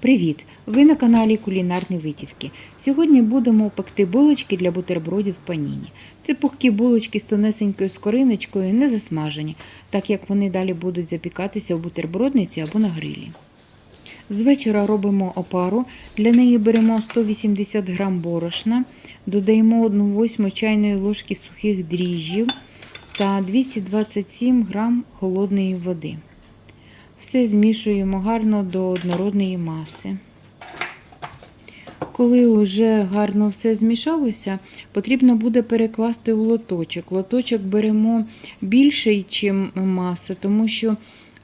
Привіт! Ви на каналі Кулінарні Витівки. Сьогодні будемо пекти булочки для бутербродів паніні. Це пухкі булочки з тонесенькою скориночкою, не засмажені, так як вони далі будуть запікатися в бутербродниці або на грилі. З вечора робимо опару. Для неї беремо 180 г борошна, додаємо 1 восьму чайної ложки сухих дріжджів та 227 г холодної води. Все змішуємо гарно до однородної маси. Коли вже гарно все змішалося, потрібно буде перекласти у лоточок. Лоточок беремо більший, ніж маса, тому що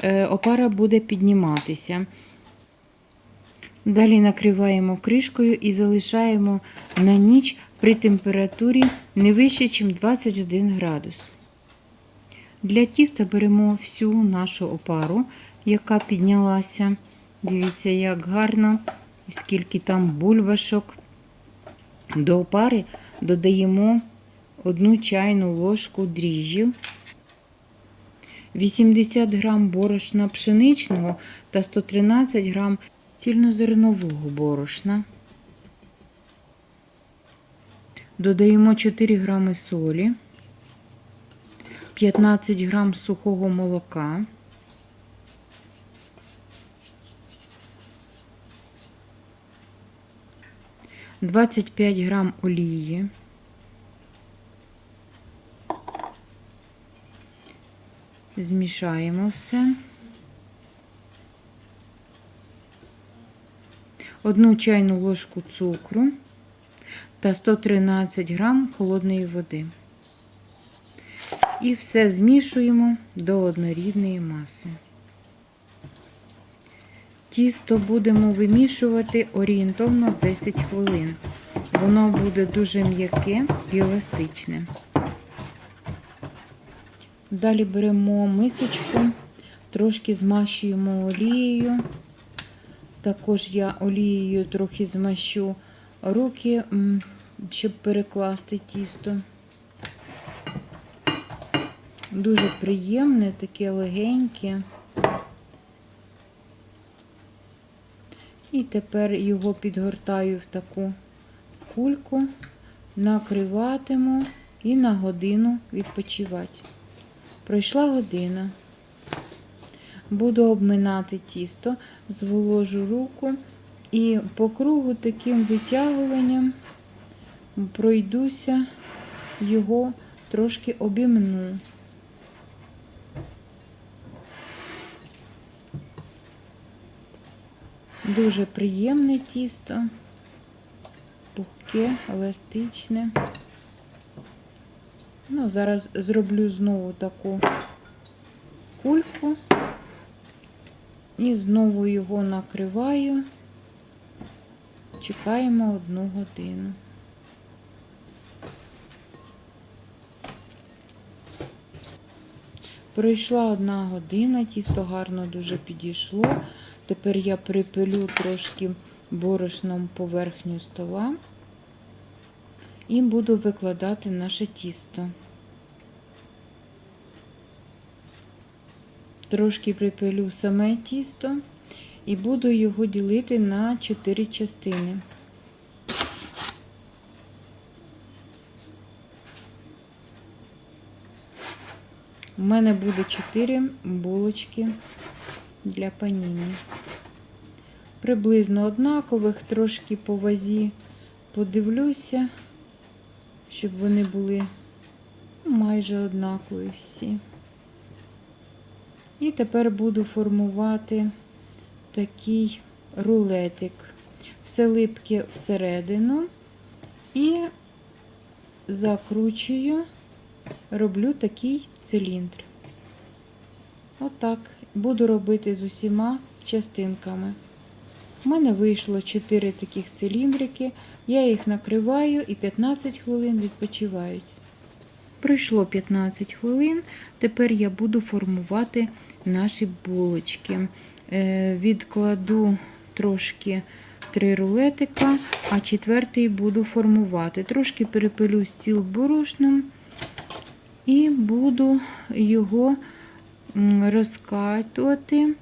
е, опара буде підніматися. Далі накриваємо кришкою і залишаємо на ніч при температурі не вище, ніж 21 градус. Для тіста беремо всю нашу опару, яка піднялася. Дивіться, як гарно, скільки там бульбашок. До опари додаємо одну чайну ложку дріжджів, 80 грам борошна пшеничного та 113 грам цільнозернового борошна. Додаємо 4 грами солі. 15 грам сухого молока, двадцять п'ять грам олії, змішаємо все, одну чайну ложку цукру та 113 грам холодної води. І все змішуємо до однорідної маси. Тісто будемо вимішувати орієнтовно 10 хвилин. Воно буде дуже м'яке і еластичне. Далі беремо мисочку, трошки змащуємо олією. Також я олією трохи змащу руки, щоб перекласти тісто. Дуже приємне, таке легеньке. І тепер його підгортаю в таку кульку, накриватиму і на годину відпочивати. Пройшла година. Буду обминати тісто, зволожу руку і по кругу таким витягуванням пройдуся, його трошки обімну. Дуже приємне тісто, пухке, еластичне. Ну, зараз зроблю знову таку кульку і знову його накриваю, чекаємо одну годину. Пройшла одна година, тісто гарно дуже підійшло. Тепер я припилю трошки борошном поверхню стола і буду викладати наше тісто. Трошки припилю саме тісто і буду його ділити на 4 частини. У мене буде 4 булочки для паніні. Приблизно однакових, трошки по вазі подивлюся, щоб вони були майже однакові всі. І тепер буду формувати такий рулетик. Все липке всередину і закручую, роблю такий циліндр. Отак. Буду робити з усіма частинками. У мене вийшло 4 таких циліндрики. Я їх накриваю і 15 хвилин відпочивають. Пройшло 15 хвилин. Тепер я буду формувати наші булочки. Е, Відкладу трошки три рулетика, а четвертий буду формувати. Трошки перепилю стіл борошном і буду його розкатувати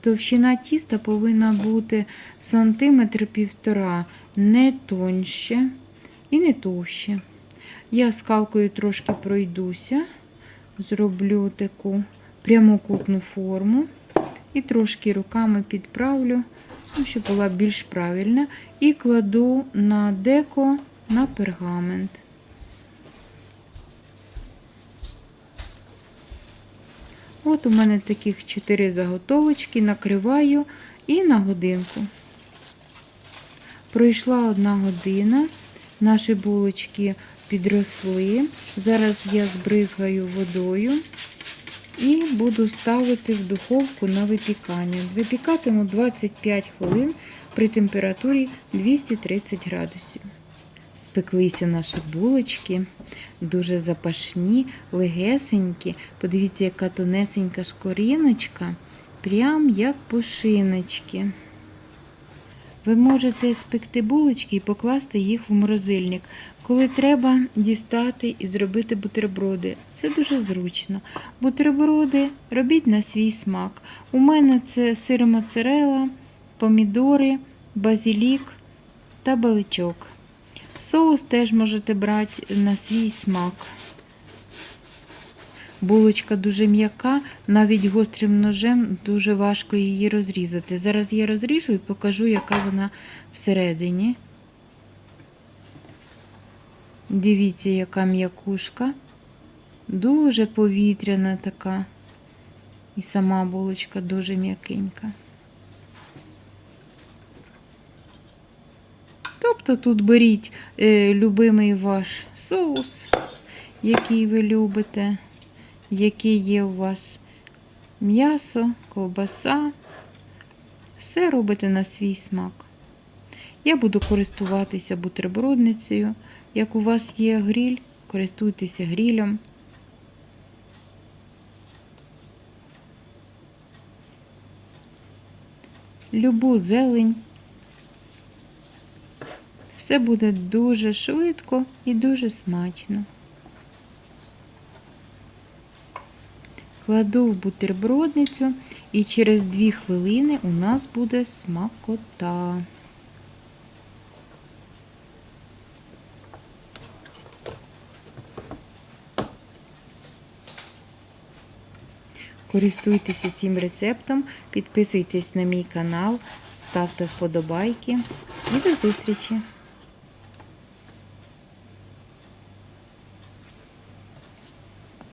Товщина тіста повинна бути сантиметр півтора, не тоньше і не товще. Я скалкою трошки пройдуся, зроблю таку прямокутну форму і трошки руками підправлю, ну, щоб була більш правильна, і кладу на деко на пергамент. От у мене таких 4 заготовочки, накриваю і на годинку. Пройшла одна година, наші булочки підросли. Зараз я збризгаю водою і буду ставити в духовку на випікання. Випікатиму 25 хвилин при температурі 230 градусів. Спеклися наші булочки, дуже запашні, легесенькі. Подивіться, яка тонесенька шкоріночка, прям як пушиночки. Ви можете спекти булочки і покласти їх в морозильник, коли треба дістати і зробити бутерброди. Це дуже зручно. Бутерброди робіть на свій смак. У мене це сир моцарелла, помідори, базилік та баличок. Соус теж можете брати на свій смак. Булочка дуже м'яка, навіть гострим ножем дуже важко її розрізати. Зараз я розріжу і покажу, яка вона всередині. Дивіться, яка м'якушка. Дуже повітряна така. І сама булочка дуже м'якенька. Тобто тут беріть е, любимий ваш соус, який ви любите, який є у вас м'ясо, ковбаса. Все робите на свій смак. Я буду користуватися бутербродницею. Як у вас є гріль, користуйтеся грілем. Любу зелень. Все буде дуже швидко і дуже смачно. Кладу в бутербродницю і через 2 хвилини у нас буде смакота. Користуйтеся цим рецептом, підписуйтесь на мій канал, ставте вподобайки і до зустрічі!